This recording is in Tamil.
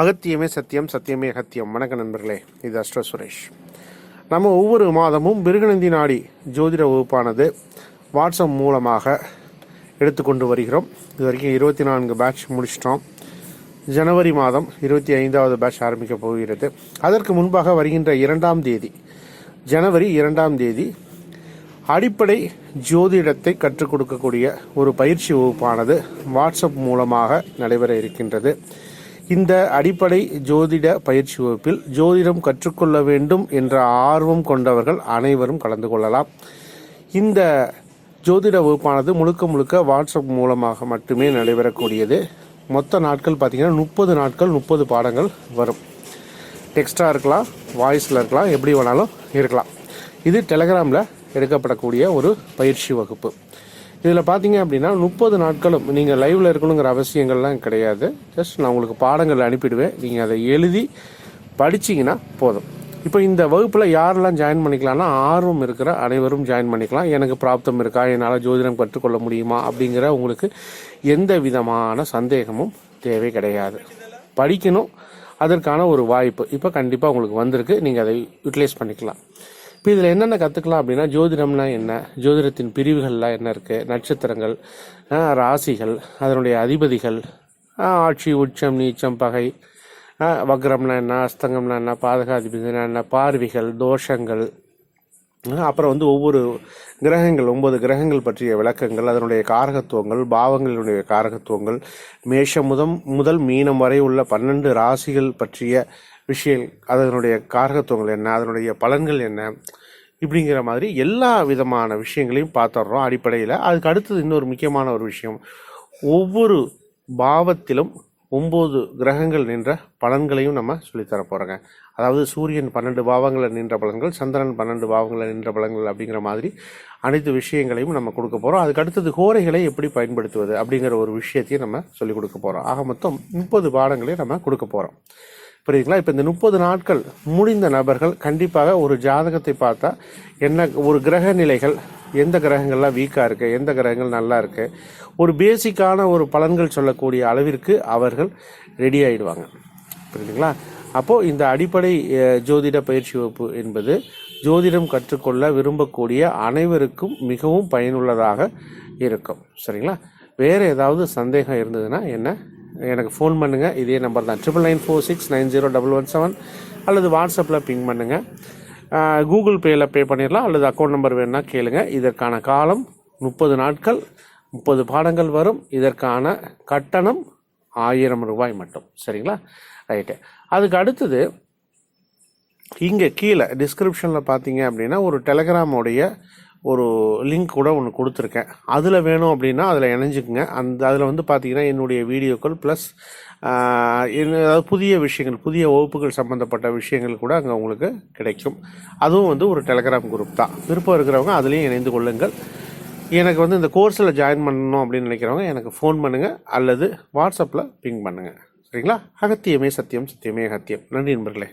அகத்தியமே சத்தியம் சத்தியமே அகத்தியம். வணக்க நண்பர்களே இது அஸ்ட்ரோ சுரேஷ். நம்ம ஒவ்வொரு மாதமும் மிருகநந்தி நாடி ஜோதிட வகுப்பானது வாட்ஸ்அப் மூலமாக எடுத்துக்கொண்டு வருகிறோம். இது வரைக்கும் இருபத்தி நான்கு பேட்ச் முடிச்சிட்டோம். ஜனவரி மாதம் இருபத்தி ஐந்தாவது பேட்ச் ஆரம்பிக்க போகிறது. அதற்கு முன்பாக வருகின்ற இரண்டாம் தேதி ஜனவரி இரண்டாம் தேதி அடிப்படை ஜோதிடத்தை கற்றுக் கொடுக்கக்கூடிய ஒரு பயிற்சி வகுப்பானது வாட்ஸ்அப் மூலமாக நடைபெற இருக்கின்றது. இந்த அடிப்படை ஜோதிட பயிற்சி வகுப்பில் ஜோதிடம் கற்றுக்கொள்ள வேண்டும் என்ற ஆர்வம் கொண்டவர்கள் அனைவரும் கலந்து கொள்ளலாம். இந்த ஜோதிட வகுப்பானது முழுக்க முழுக்க வாட்ஸ்அப் மூலமாக மட்டுமே நடைபெறக்கூடியது. மொத்த நாட்கள் பார்த்திங்கன்னா முப்பது நாட்கள் முப்பது பாடங்கள் வரும். டெக்ஸ்டாக இருக்கலாம் வாய்ஸில் இருக்கலாம் எப்படி வேணாலும் இருக்கலாம். இது டெலகிராமில் எடுக்கப்படக்கூடிய ஒரு பயிற்சி வகுப்பு. இதில் பார்த்தீங்க அப்படின்னா முப்பது நாட்களும் நீங்கள் லைவில் இருக்கணுங்கிற அவசியங்கள்லாம் கிடையாது. ஜஸ்ட் நான் உங்களுக்கு பாடங்கள் அனுப்பிடுவேன். நீங்கள் அதை எழுதி படிச்சிங்கன்னா போதும். இப்போ இந்த வகுப்பில் யாரெல்லாம் ஜாயின் பண்ணிக்கலாம்னா ஆர்வம் இருக்கிற அனைவரும் ஜாயின் பண்ணிக்கலாம். எனக்கு பிராப்தம் இருக்கா? என்னால் ஜோதிடம் கற்றுக்கொள்ள முடியுமா? அப்படிங்கிற உங்களுக்கு எந்த விதமான சந்தேகமும் தேவை கிடையாது. படிக்கணும். அதற்கான ஒரு வாய்ப்பு இப்போ கண்டிப்பாக உங்களுக்கு வந்திருக்கு. நீங்கள் அதை யூட்டிலைஸ் பண்ணிக்கலாம். இப்போ இதில் என்னென்ன கற்றுக்கலாம் அப்படின்னா ஜோதிடம்னா என்ன? ஜோதிடத்தின் பிரிவுகள்லாம் என்ன இருக்குது நட்சத்திரங்கள் ராசிகள் அதனுடைய அதிபதிகள் ஆட்சி உச்சம் நீச்சம் பகை வக்ரம்னா என்ன? அஸ்தங்கம்னா என்ன? பாதகாதிபதினா என்ன? பார்வைகள் தோஷங்கள் அப்புறம் வந்து ஒவ்வொரு கிரகங்கள் ஒன்பது கிரகங்கள் பற்றிய விளக்கங்கள் அதனுடைய காரகத்துவங்கள் பாவங்களுடைய காரகத்துவங்கள் மேஷம் முதம் முதல் மீனம் வரை உள்ள பன்னெண்டு ராசிகள் பற்றிய விஷயம் அதனுடைய காரகத்துவங்கள் என்ன அதனுடைய பலன்கள் என்ன இப்படிங்கிற மாதிரி எல்லா விதமான விஷயங்களையும் பார்த்துட்றோம் அடிப்படையில். அதுக்கு அடுத்தது இன்னொரு முக்கியமான ஒரு விஷயம். ஒவ்வொரு பாவத்திலும் ஒம்பது கிரகங்கள் நின்ற பலன்களையும் நம்ம சொல்லித்தர போகிறோங்க அதாவது சூரியன் பன்னெண்டு பாவங்களில் நின்ற பலன்கள் சந்திரன் பன்னெண்டு பாவங்களில் நின்ற பலன்கள் அப்படிங்கிற மாதிரி அனைத்து விஷயங்களையும் நம்ம கொடுக்க போகிறோம் அதுக்கு அடுத்தது கோரைகளை எப்படி பயன்படுத்துவது அப்படிங்கிற ஒரு விஷயத்தையும் நம்ம சொல்லிக் கொடுக்க போகிறோம் ஆக மொத்தம் முப்பது பாடங்களையும் நம்ம கொடுக்க போகிறோம் புரியுதுங்களா? இப்போ இந்த முப்பது நாட்கள் முடிந்த நபர்கள் கண்டிப்பாக ஒரு ஜாதகத்தை பார்த்தா என்ன ஒரு கிரக நிலைகள் எந்த கிரகங்கள்லாம் வீக்காக இருக்குது எந்த கிரகங்கள் நல்லா இருக்குது ஒரு பேசிக்கான ஒரு பலன்கள் சொல்லக்கூடிய அளவிற்கு அவர்கள் ரெடி ஆகிடுவாங்க புரியுதுங்களா? அப்போது இந்த அடிப்படை ஜோதிட பயிற்சி வகுப்பு என்பது ஜோதிடம் கற்றுக்கொள்ள விரும்பக்கூடிய அனைவருக்கும் மிகவும் பயனுள்ளதாக இருக்கும். சரிங்களா? வேறு ஏதாவது சந்தேகம் இருந்ததுன்னா என்ன? எனக்கு ஃபோன் பண்ணுங்கள் இதே நம்பர் தான். Triple nine four six nine zero double one seven அல்லது வாட்ஸ்அப்பில் பிங் பண்ணுங்கள் கூகுள் பேயில் பே பண்ணிடலாம். அல்லது அக்கௌண்ட் நம்பர் வேணுன்னா கேளுங்கள் இதற்கான காலம் முப்பது நாட்கள். முப்பது பாடங்கள் வரும். இதற்கான கட்டணம் ஆயிரம் ரூபாய் மட்டும். சரிங்களா? ரைட்டு அதுக்கு அடுத்தது இங்கே கீழே டிஸ்கிரிப்ஷனில் பார்த்தீங்க அப்படின்னா ஒரு டெலகிராமுடைய ஒரு லிங்க் கூட ஒன்று கொடுத்துருக்கேன். அதில் வேணும் அப்படின்னா அதில் இணைஞ்சுக்குங்க. அந்த அதில் வந்து பார்த்தீங்கன்னா என்னுடைய வீடியோக்கள் ப்ளஸ் அதாவது புதிய விஷயங்கள் புதிய வகுப்புகள் சம்மந்தப்பட்ட விஷயங்கள் கூட அங்கே உங்களுக்கு கிடைக்கும். அதுவும் வந்து ஒரு டெலகிராம் குரூப் தான். விருப்பம் இருக்கிறவங்க அதுலேயும் இணைந்து கொள்ளுங்கள். எனக்கு வந்து இந்த கோர்ஸில் ஜாயின் பண்ணணும் அப்படின்னு நினைக்கிறவங்க எனக்கு ஃபோன் பண்ணுங்கள் அல்லது வாட்ஸ்அப்பில் பிங் பண்ணுங்கள் சரிங்களா? அகத்தியமே சத்தியம் சத்தியமே அகத்தியம். நன்றி நண்பர்களே.